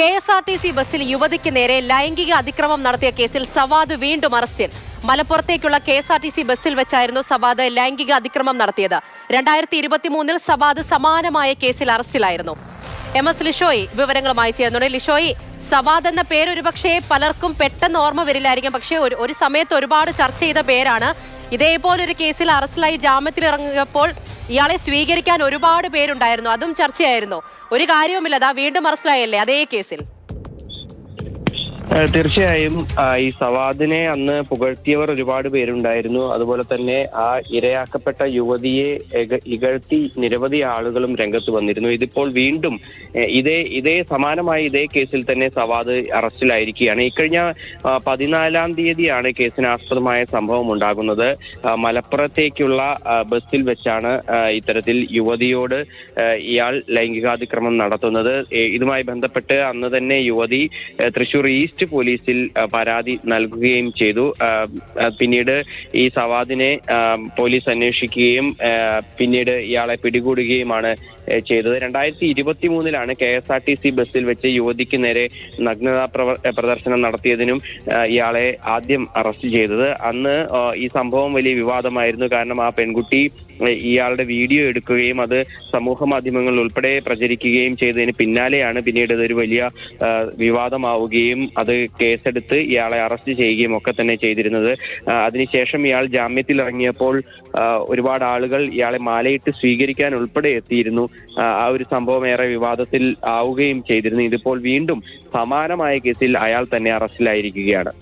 K S R T C ബസ്സിൽ യുവതിക്ക് നേരെ ലൈംഗിക അതിക്രമം നടത്തിയ കേസിൽ സവാദ് വീണ്ടും അറസ്റ്റിൽ മലപ്പുറത്തേക്കുള്ള K S R T C ബസ്സിൽ വെച്ചായിരുന്നു സവാദ് ലൈംഗിക അതിക്രമം നടത്തിയത്. രണ്ടായിരത്തി ഇരുപത്തിമൂന്നിൽ സവാദ് സമാനമായ കേസിൽ അറസ്റ്റിലായിരുന്നു. എം എസ് ലിഷോയി വിവരങ്ങളുമായി ചേർന്നുണ്ട്. ലിഷോയി സവാദ് എന്ന പേര് ഒരുപക്ഷെ പലർക്കും പെട്ടെന്ന് ഓർമ്മ വരില്ലായിരിക്കും. പക്ഷേ ഒരു ഒരു സമയത്ത് ഒരുപാട് ചർച്ച ചെയ്ത പേരാണ്. ഇതേപോലൊരു കേസിൽ അറസ്റ്റിലായി ജാമ്യത്തിൽ ഇറങ്ങിയപ്പോൾ ഇയാളെ സ്വീകരിക്കാൻ ഒരുപാട് പേരുണ്ടായിരുന്നു. അതും ചർച്ചയായിരുന്നു. ഒരു കാര്യവുമില്ല അതാ വീണ്ടും അറസ്റ്റിലായല്ലേ അതേ കേസിൽ? തീർച്ചയായും ഈ സവാദിനെ അന്ന് പുകഴ്ത്തിയവർ ഒരുപാട് പേരുണ്ടായിരുന്നു. അതുപോലെ തന്നെ ആ ഇരയാക്കപ്പെട്ട യുവതിയെ ഇകഴ്ത്തി നിരവധി ആളുകളും രംഗത്ത് വന്നിരുന്നു. ഇതിപ്പോൾ വീണ്ടും ഇതേ ഇതേ സമാനമായ ഇതേ കേസിൽ തന്നെ സവാദ് അറസ്റ്റിലായിരിക്കുകയാണ്. ഇക്കഴിഞ്ഞ പതിനാലാം തീയതിയാണ് കേസിന് ആസ്പദമായ സംഭവം ഉണ്ടാകുന്നത്. മലപ്പുറത്തേക്കുള്ള ബസ്സിൽ വെച്ചാണ് ഇത്തരത്തിൽ യുവതിയോട് ഇയാൾ ലൈംഗികാതിക്രമം നടത്തുന്നത്. ഇതുമായി ബന്ധപ്പെട്ട് അന്ന് തന്നെ യുവതി തൃശൂർ ഈസ്റ്റ് പോലീസിൽ ആ, പരാതി നൽകുകയും ചെയ്തു. പിന്നീട് ഈ സവാദിനെ പോലീസ് അന്വേഷിക്കുകയും പിന്നീട് ഇയാളെ പിടികൂടുകയുമാണ് ചെയ്തത്. രണ്ടായിരത്തി ഇരുപത്തി മൂന്നിലാണ് K S R T C ബസ്സിൽ വെച്ച് യുവതിക്ക് നേരെ നഗ്നതാ പ്രദർശനം നടത്തിയതിനും ഇയാളെ ആദ്യം അറസ്റ്റ് ചെയ്തത്. അന്ന് ഈ സംഭവം വലിയ വിവാദമായിരുന്നു. കാരണം ആ പെൺകുട്ടി ഇയാളുടെ വീഡിയോ എടുക്കുകയും അത് സമൂഹ മാധ്യമങ്ങളിൽ ഉൾപ്പെടെ പ്രചരിക്കുകയും ചെയ്തതിന് പിന്നാലെയാണ് പിന്നീട് ഇതൊരു വലിയ വിവാദമാവുകയും അത് കേസെടുത്ത് ഇയാളെ അറസ്റ്റ് ചെയ്യുകയും ഒക്കെ തന്നെ ചെയ്തിരുന്നത്. അതിനുശേഷം ഇയാൾ ജാമ്യത്തിൽ ഇറങ്ങിയപ്പോൾ ഒരുപാട് ആളുകൾ ഇയാളെ മാലയിട്ട് സ്വീകരിക്കാൻ ഉൾപ്പെടെ എത്തിയിരുന്നു. ആ ഒരു സംഭവം ഏറെ വിവാദത്തിൽ ആവുകയും ചെയ്തിരുന്നു. ഇതിപ്പോൾ വീണ്ടും സമാനമായ കേസിൽ അയാൾ തന്നെ അറസ്റ്റിലായിരിക്കുകയാണ്.